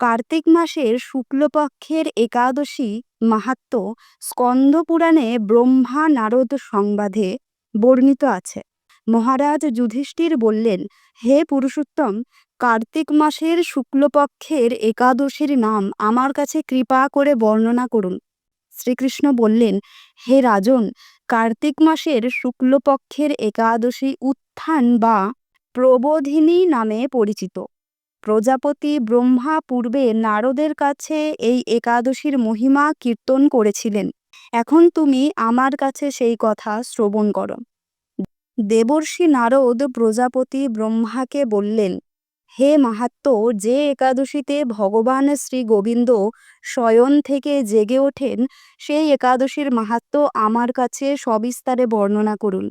কার্তিক মাসের শুক্লপক্ষের একাদশী মাহাত্ম স্কন্দপুরাণে ব্রহ্মা নারদ সংবাদে বর্ণিত আছে। মহারাজ যুধিষ্ঠির বললেন, হে পুরুষোত্তম, কার্তিক মাসের শুক্লপক্ষের একাদশীর নাম আমার কাছে কৃপা করে বর্ণনা করুন। শ্রীকৃষ্ণ বললেন, হে রাজন, কার্তিক মাসের শুক্লপক্ষের একাদশী উত্থান বা প্রবোধিনী নামে পরিচিত। প্রজাপতি ব্রহ্মা পূর্বে নারদের কাছে এই একাদশীর মহিমা কীর্তন করেছিলেন। এখন তুমি আমার কাছে সেই কথা শ্রবণ করো। দেবর্ষি নারদ প্রজাপতি ব্রহ্মাকে বললেন, হে মাহাত্ম, যে একাদশীতে ভগবান শ্রী গোবিন্দ শয়ন থেকে জেগে ওঠেন, সেই একাদশীর মাহাত্ম আমার কাছে সবিস্তারে বর্ণনা করুন।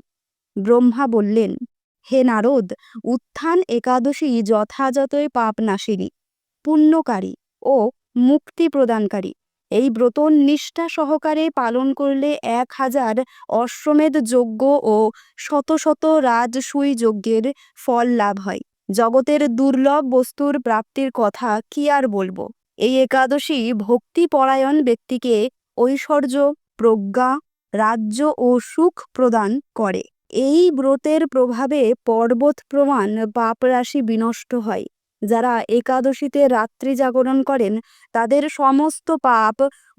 ব্রহ্মা বললেন হে নারদ, উত্থান একাদশী যথাযথই পাপনাশিনী, পুণ্যকারী ও মুক্তি প্রদানকারী এই ব্রত নিষ্ঠা সহকারে পালন করলে এক হাজার অশ্বমেধ যজ্ঞ ও শত শত রাজসুই যজ্ঞের ফল লাভ হয়। জগতের দুর্লভ বস্তুর প্রাপ্তির কথা কি আর বলব? এই একাদশী ভক্তিপরায়ণ ব্যক্তিকে ঐশ্বর্য, প্রজ্ঞা, রাজ্য ও সুখ প্রদান করে। এই ব্রতের প্রভাবে পর্বত প্রমাণ পাপরাশি বিনষ্ট হয়। যারা একাদশীতে রাত্রি জাগরণ করেন, তাদের সমস্ত পাপ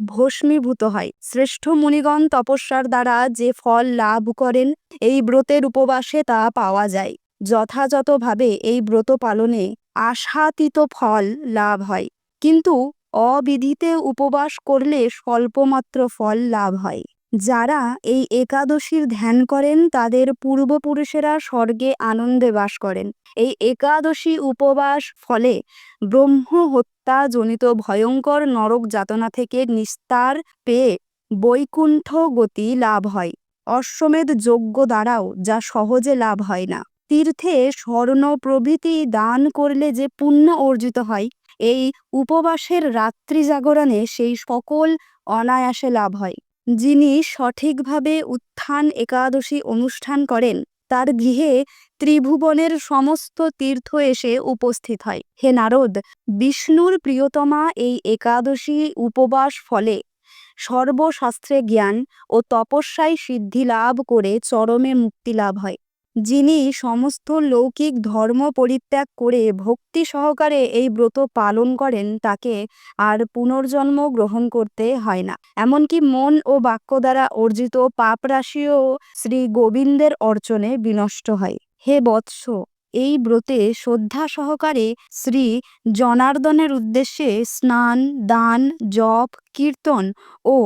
ভস্মীভূত হয়। শ্রেষ্ঠ মুনিগণ তপস্যার দ্বারা যে ফল লাভ করেন, এই ব্রতের উপবাসে তা পাওয়া যায়। যথাযথভাবে এই ব্রত পালনে আশাতীত ফল লাভ হয়। কিন্তু অবিধিতে উপবাস করলে স্বল্পমাত্র ফল লাভ হয়। যারা এই একাদশীর ধ্যান করেন, তাদের পূর্বপুরুষেরা স্বর্গে আনন্দে বাস করেন। এই একাদশী উপবাস ফলে ব্রহ্ম হত্যা জনিত ভয়ঙ্কর নরক যাতনা থেকে নিস্তার পেয়ে বৈকুণ্ঠ গতি লাভ হয়। অশ্বমেধ যজ্ঞ দ্বারাও যা সহজে লাভ হয় না। তীর্থে স্বর্ণ প্রভৃতি দান করলে যে পুণ্য অর্জিত হয়, এই উপবাসের রাত্রি জাগরণে সেই সকল অনায়াসে লাভ হয়। যিনি সঠিকভাবে উত্থান একাদশী অনুষ্ঠান করেন, তার গৃহে ত্রিভুবনের সমস্ত তীর্থ এসে উপস্থিত হয়। হে নারদ, বিষ্ণুর প্রিয়তমা এই একাদশী উপবাস ফলে সর্বশাস্ত্রে জ্ঞান ও তপস্যায় সিদ্ধি লাভ করে চরমে মুক্তি লাভ হয়। যিনি সমস্ত লৌকিক ধর্ম পরিত্যাগ করে ভক্তি সহকারে এই ব্রত পালন করেন, তাকে আর পুনর্জন্ম গ্রহণ করতে হয় না। এমনকি মন ও বাক্য দ্বারা অর্জিত পাপরাশিও শ্রী গোবিন্দের অর্চনে বিনষ্ট হয়। হে বৎস! এই ব্রতে শ্রদ্ধা সহকারে শ্রী জনার্দনের উদ্দেশ্যে স্নান, দান, জপ, কীর্তন ও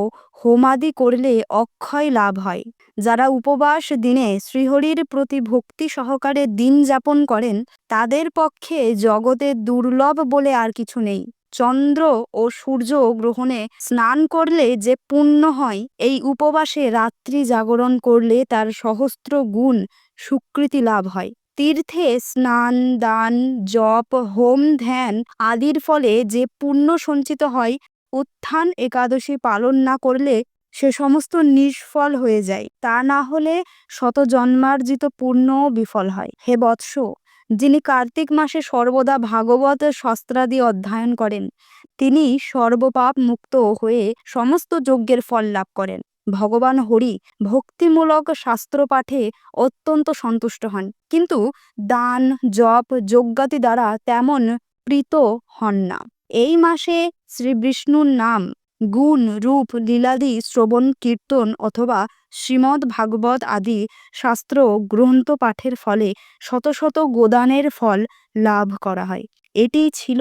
হোমাদি করলে অক্ষয় লাভ হয়। যারা উপবাস দিনে শ্রীহরির প্রতি ভক্তি সহকারে দিন যাপন করেন, তাদের পক্ষে জগতে দুর্লভ বলে আর কিছু নেই। চন্দ্র ও সূর্য গ্রহণে স্নান করলে যে পুণ্য হয়, এই উপবাসে রাত্রি জাগরণ করলে তার সহস্র গুণ সুকৃতি লাভ হয়। তীর্থে স্নান, দান, জপ, হোম, ধ্যান আদির ফলে যে পুণ্য সঞ্চিত হয়, উত্থান একাদশী পালন না করলে সে সমস্ত নিষ্ফল হয়ে যায়। তা না হলে শত জন্মার্জিত পূর্ণ বিফল হয়। হে বৎস, যিনি কার্তিক মাসে সর্বদা ভাগবত শস্ত্রাদি অধ্যয়ন করেন, তিনি সর্বপাপ মুক্ত হয়ে সমস্ত যজ্ঞের ফল লাভ করেন। ভগবান হরি ভক্তিমূলক শাস্ত্র পাঠে অত্যন্ত সন্তুষ্ট হন। কিন্তু দান, জপ যজ্ঞাতি দ্বারা তেমন প্রীত হন না। এই মাসে শ্রী বিষ্ণুর নাম গুণ, রূপ, লীলাদি, শ্রবণ, কীর্তন অথবা শ্রীমদ্ ভাগবত আদি শাস্ত্র গ্রন্থ পাঠের ফলে শত শত গোদানের ফল লাভ করা হয়। এটি ছিল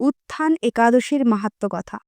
উত্থান একাদশীর মাহাত্ম কথা।